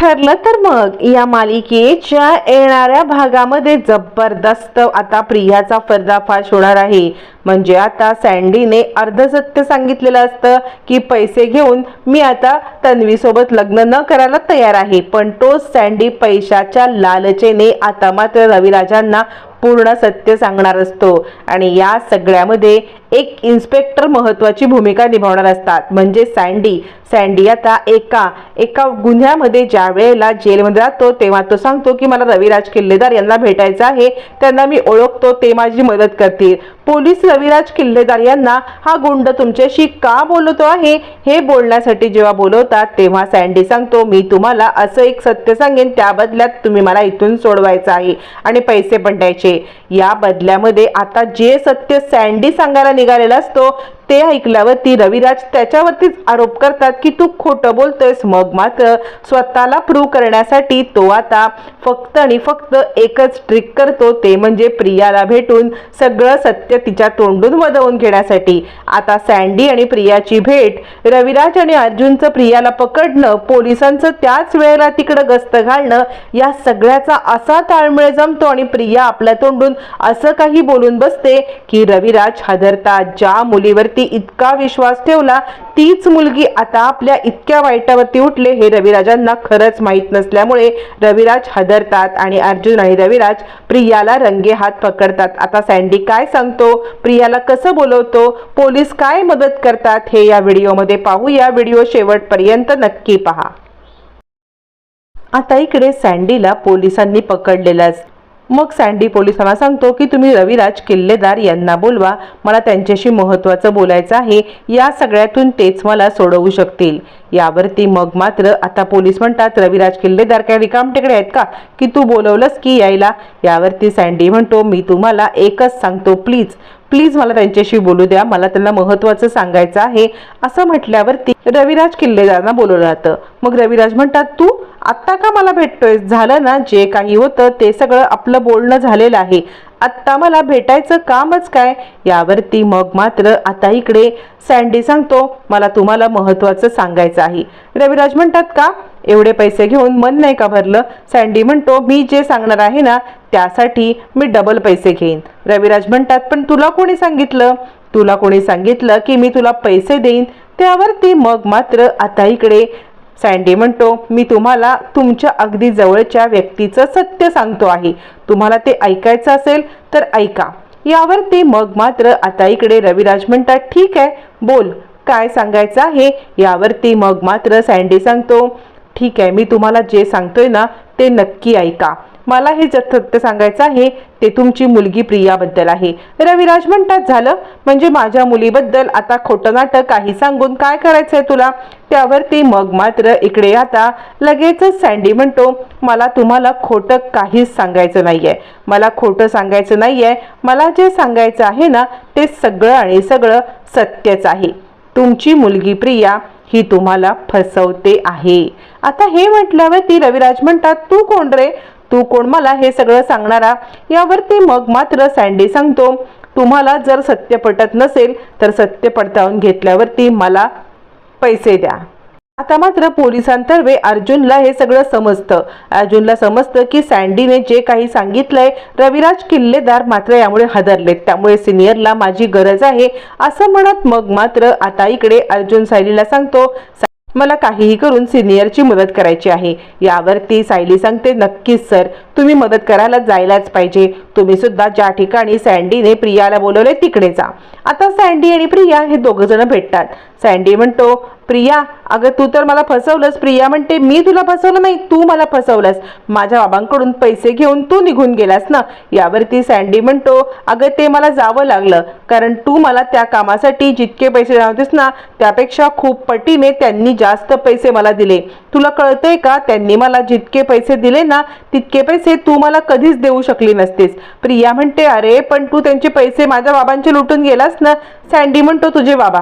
ठरलं तर मग या मालिकेच्या येणाऱ्या भागामध्ये जबरदस्त आता प्रियाचा पर्दाफाश होणार आहे. म्हणजे आता सँडीने अर्धसत्य सांगितलेलं असतं की पैसे घेऊन मी आता तन्वीसोबत लग्न न करायला तयार आहे. पण तोच सँडी पैशाच्या लालचेने आता मात्र रविराजांना पूर्ण सत्य सांगणार असतो. आणि या सगळ्यामध्ये एक इन्स्पेक्टर महत्वाची भूमिका निभावणार असतात. म्हणजे सँडी सँडी. आता एका एका गुन्ह्यामध्ये ज्या वेळेला जेलमध्ये जातो तेव्हा तो सांगतो की मला रविराज किल्लेदार यांना भेटायचं आहे. त्यांना मी ओळखतो. ते माझी मदत करतील. पोलीस रविराज किल्लेदार यांना हा गुंड तुमच्याशी का बोलतो आहे? हे बोलण्यासाठी जेव्हा बोलवतात तेव्हा सँडी सांगतो मी तुम्हाला असं एक सत्य सांगेन त्या बदल्यात तुम्ही मला इथून सोडवायचं आहे आणि पैसे पण द्यायचे. या बदल्यामध्ये आता जे सत्य सँडी सांगायला निघालेला असतो ते ऐकल्यावरती रविराज त्याच्यावरतीच आरोप करतात की तू खोटं बोलतोयस. मग मात्र स्वतःला प्रूव्ह करण्यासाठी तो आता फक्त आणि फक्त एकच ट्रिक करतो. ते म्हणजे प्रियाला भेटून सगळं सत्य तिच्या तोंडून वदवून घेण्यासाठी. आता सँडी आणि प्रियाची भेट रविराज आणि अर्जुनचं प्रियाला पकडणं पोलिसांचं त्याच वेळेला तिकडं गस्त घालणं या सगळ्याचा असा ताळमेळ जमतो आणि प्रिया आपल्या तोंडून असं काही बोलून बसते की रविराज हादरता ज्या मुलीवरती इतका विश्वास ठेवला तीच मुलगी आता आपल्या इतक्या वाईटावरती उठले हे रविराजांना खरंच माहीत नसल्यामुळे रविराज हादरतात आणि अर्जुन आणि रविराज प्रियाला रंगे हात पकडतात. आता सँडी काय सांगतो? प्रियाला कसं बोलवतो? पोलीस काय मदत करतात? हे या व्हिडिओमध्ये पाहू या व्हिडिओ शेवटपर्यंत नक्की पहा. आता इकडे सँडीला पोलिसांनी पकडलेलं मग सँडी पोलिसांना सांगतो की तुम्ही रविराज किल्लेदार यांना बोलवा. मला त्यांच्याशी महत्त्वाचं बोलायचं आहे. या सगळ्यातून तेच मला सोडवू शकतील. यावरती मग मात्र आता पोलीस म्हणतात रविराज किल्लेदार काय रिकाम टेकडे आहेत का? की तू बोलवलंस की यायला? यावरती सँडी म्हणतो मी तुम्हाला एकच सांगतो प्लीज. प्लीज मला त्यांच्याशी बोलू द्या. मला त्यांना महत्त्वाचं सांगायचं आहे. असं म्हटल्यावरती रविराज किल्लेदारांना बोलवलं जातं. मग रविराज म्हणतात तू आत्ता का मला भेटतोय? झालं ना? जे काही होतं ते सगळं आपलं बोलणं झालेलं आहे. आत्ता मला भेटायचं कामच काय? यावरती मग मात्र आता इकडे सँडी सांगतो मला तुम्हाला महत्त्वाचं सांगायचं आहे. रविराज म्हणतात का? एवढे पैसे घेऊन मन नाही का भरलं? सँडी म्हणतो मी जे सांगणार आहे ना त्यासाठी मी डबल पैसे घेईन. रविराज म्हणतात पण तुला कोणी सांगितलं? तुला कोणी सांगितलं की मी तुला पैसे देईन? त्यावरती मग मात्र आता इकडे सँडी म्हणतो मी तुम्हाला तुमच्या अगदी जवळच्या व्यक्तीचं सत्य सांगतो आहे. तुम्हाला ते ऐकायचं असेल तर ऐका. यावरती मग मात्र आता इकडे रविराज म्हणतात ठीक आहे बोल. काय सांगायचं आहे? यावरती मग मात्र सँडी सांगतो ठीक आहे मी तुम्हाला जे सांगतोय ना ते नक्की ऐका. मला हे सत्य सांगायचं आहे ते तुमची मुलगी प्रियाबद्दल आहे. रविराज म्हणतात झालं. म्हणजे माझ्या मुलीबद्दल आता खोटं नाटक काही सांगून काय करायचंय तुला? त्यावरती मग मात्र इकडे आता लगेचच सँडी म्हणतो मला तुम्हाला खोटं काहीच सांगायचं नाहीये. मला खोटं सांगायचं नाहीये. मला जे सांगायचं आहे ना ते सगळं आणि सगळं सत्यच आहे. तुमची मुलगी प्रिया ही तुम्हाला फसवते आहे. आता हे म्हटल्यावर ती रविराज म्हणतात तू कोण रे? तू कोण मला हे सगळं सांगणारा? यावरती मग मात्र सँडी सांगतो. तुम्हाला जर सत्य पटत नसेल तर सत्य पडताळून घेतल्यावरती मला पैसे द्या. आता मात्र पोलिसांतर्फे अर्जुनला हे सगळं समजतं. अर्जुनला समजतं की सँडीने जे काही सांगितलंय रविराज किल्लेदार मात्र यामुळे हादरलेत. त्यामुळे सिनियरला माझी गरज आहे असं म्हणत मग मात्र आता इकडे अर्जुन सायलीला सांगतो मला काहीही करून सिनियरची मदत करायची आहे. यावरती सायली सांगते नक्कीच सर. तुम्ही मदत करायला जायलाच पाहिजे. तुम्ही सुद्धा ज्या ठिकाणी सँडीने प्रियाला बोलवले तिकडे जा. आता सँडी आणि प्रिया हे दोघ जण भेटतात. सँडी म्हणतो प्रिया अगं तू तर मला फसवलंस प्रिया म्हणते मी तुला फसवलं नाही तू मला फसवलंस. माझ्या बाबांकडून पैसे घेऊन तू निघून गेलास ना? यावरती सँडी म्हणतो अगं ते मला जावं लागलं कारण तू मला त्या कामासाठी जितके पैसे देणार होतेस ना त्यापेक्षा खूप पटीने त्यांनी जास्त पैसे मला दिले. तुला कळतंय का? त्यांनी मला जितके पैसे दिले ना तितके पैसे तू मला कधीच देऊ शकली नसतेस. प्रिया म्हणते अरे पण तू त्यांचे पैसे माझ्या बाबांचे लुटून गेलास ना? सँडी म्हणतो तुझे बाबा.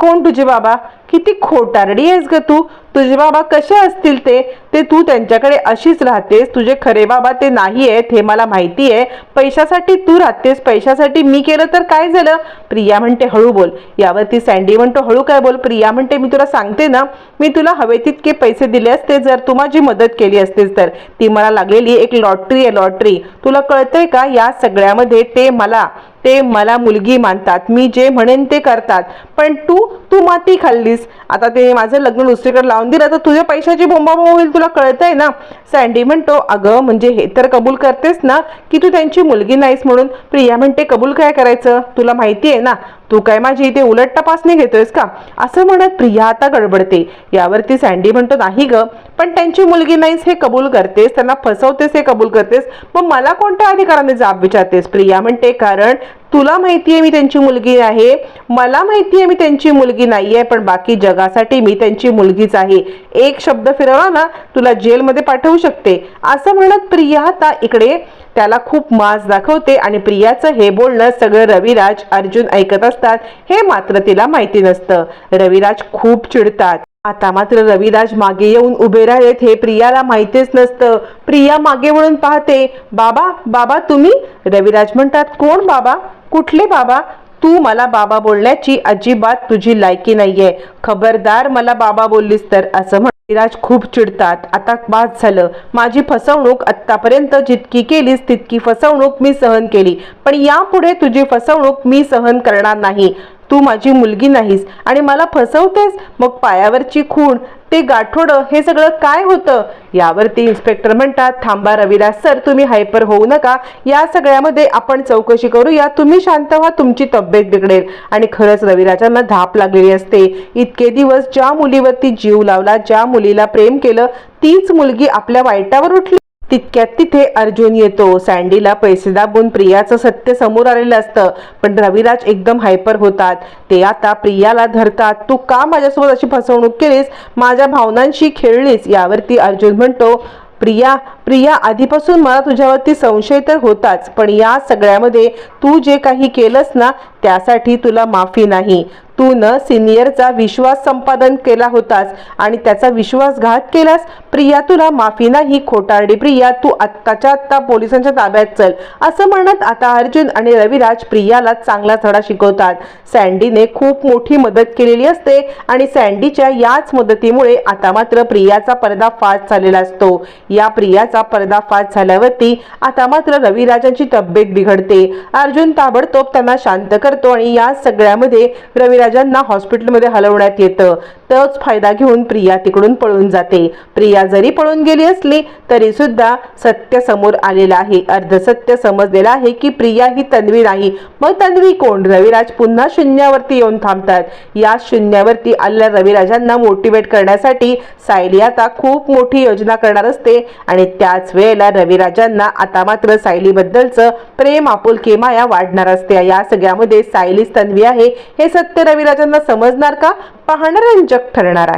कोण तुझे बाबा? किती खोटारडी आहेस ग तू? तुझे बाबा कसे असतील ते? ते तू त्यांच्याकडे अशीच राहतेस. तुझे खरे बाबा ते नाही आहेत हे मला माहिती आहे पैशासाठी तू राहतेस. पैशासाठी मी केलं तर काय झालं? प्रिया म्हणते हळू बोल. यावरती सँडी म्हणतो हळू काय बोल? प्रिया म्हणते मी तुला सांगते ना मी तुला हवे तितके पैसे दिले असते जर तू माझी मदत केली असतेस तर. ती मला लागलेली एक लॉटरी आहे लॉटरी. तुला कळतंय का? या सगळ्यामध्ये ते मला ते मला मुलगी मानतात. मी जे म्हणेन ते करतात. पण तू तू माती खाल्लीस. आता ते माझं लग्न दुसरीकडे लावून दिलं तर तुझ्या पैशाची बोंबाबोंब होईल तुला कळतंय ना? सँडी म्हणतो अगं म्हणजे हे तर कबूल करतेस ना की तू त्यांची मुलगी नाहीस म्हणून प्रिया म्हणते कबूल काय करायचं? तुला माहिती आहे ना तू काय माझी इथे उलट तपासणी घेतोयस का? असं म्हणत प्रिया आता गडबडते. यावरती सँडी म्हणतो नाही ग पण त्यांची मुलगी नाहीस हे कबूल करतेस त्यांना फसवतेस हे कबूल करतेस मग मला कोणत्या अधिकाराने जाब विचारतेस? प्रिया म्हणते कारण तुला माहिती आहे मी त्यांची मुलगी आहे मला माहिती आहे मी त्यांची मुलगी नाही आहे पण बाकी जगासाठी मी त्यांची मुलगीच आहे. एक शब्द फिरवला ना तुला जेलमध्ये पाठवू शकते. असं म्हणत प्रिया आता इकडे त्याला खूप मास दाखवते आणि प्रियाचं हे बोलणं सगळं रविराज अर्जुन ऐकत असतात. हे मात्र तिला माहिती नसतं. रविराज खूप चिडतात. आता मात्र रविराज मागे येऊन उभे राहिलेत हे प्रियाला माहितीच नसतं. प्रिया मागे वळून पाहते बाबा बाबा तुम्ही? रविराज म्हणतात कोण बाबा? कुठले बाबा? तू मला बाबा बोलण्याची अजिबात तुझी लायकी नाहीये. खबरदार मला बाबा बोललीस तर असं म्हण विराज खूप चिडतात. आता बाद झालं. माझी फसवणूक आत्तापर्यंत जितकी केलीस तितकी फसवणूक मी सहन केली. पण यापुढे तुझी फसवणूक मी सहन करणार नाही. तू माझी मुलगी नाहीस आणि मला फसवतेस. मग पायावरची खूण ते गाठोडं हे सगळं काय होतं? यावरती इन्स्पेक्टर म्हणतात थांबा रविदास सर तुम्ही हायपर होऊ नका. या सगळ्यामध्ये आपण चौकशी करूया. तुम्ही शांत व्हा तुमची तब्येत बिघडेल. आणि खरंच रविराजांना धाप लागलेली असते. इतके दिवस ज्या मुलीवरती जीव लावला ज्या मुलीला प्रेम केलं तीच मुलगी आपल्या वाईटावर उठली. तितक्यात तिथे अर्जुन येतो. सँडीला पैसे दाबून प्रियाचं सत्य समोर आलेलं असतं. पण रविराज एकदम हायपर होतात. ते आता प्रियाला धरतात. तू का माझ्यासोबत अशी फसवणूक केलीस? माझ्या भावनांशी खेळलीस. यावरती अर्जुन म्हणतो प्रिया प्रिया आधीपासून मला तुझ्यावरती संशय तर होताच पण या सगळ्यामध्ये तू जे काही केलंस ना त्यासाठी तुला माफी नाही. तू न सिनियरचा विश्वास संपादन केला होतास आणि त्याचा विश्वासघात केलास. प्रिया तुला माफी नाही खोटारडी. प्रिया तू आत्ताच्या आत्ता पोलिसांच्या ताब्यात चल. असं म्हणत आता अर्जुन आणि रविराज प्रियाला चांगला धडा शिकवतात. सँडीने खूप मोठी मदत केलेली असते आणि सँडीच्या याच मदतीमुळे आता मात्र प्रियाचा पर्दा फास्ट झालेला असतो. या प्रियाचा पर्दाफाश झाल्यावरती आता मात्र रविराजांची तब्येत बिघडते. अर्जुन ताबडतोब त्यांना शांत करतो आणि या सगळ्यामध्ये रविराजांना हॉस्पिटलमध्ये हलवण्यात येतं. तोच फायदा घेऊन प्रिया तिकडून पळून जाते. प्रिया जरी पळून गेली असली तरी सुद्धा सत्य समोर आलेलं आहे. अर्धसत्य समजलेलं आहे की प्रिया ही तन्वी नाही. मग तन्वी कोण? रविराज पुन्हा शून्यावरती येऊन थांबतात. या शून्यावरती आलेल्या रविराजांना मोटिवेट करण्यासाठी सायली आता खूप मोठी योजना करणार असते. आणि त्याच वेळेला रविराजांना आता मात्र सायलीबद्दलचं प्रेम आपुलकी माया वाढणार असते. या सगळ्यामध्ये सायलीच तन्वी आहे. हे सत्य रविराजांना समजणार का? पाहणाऱ्यांजक ठरणार आहे.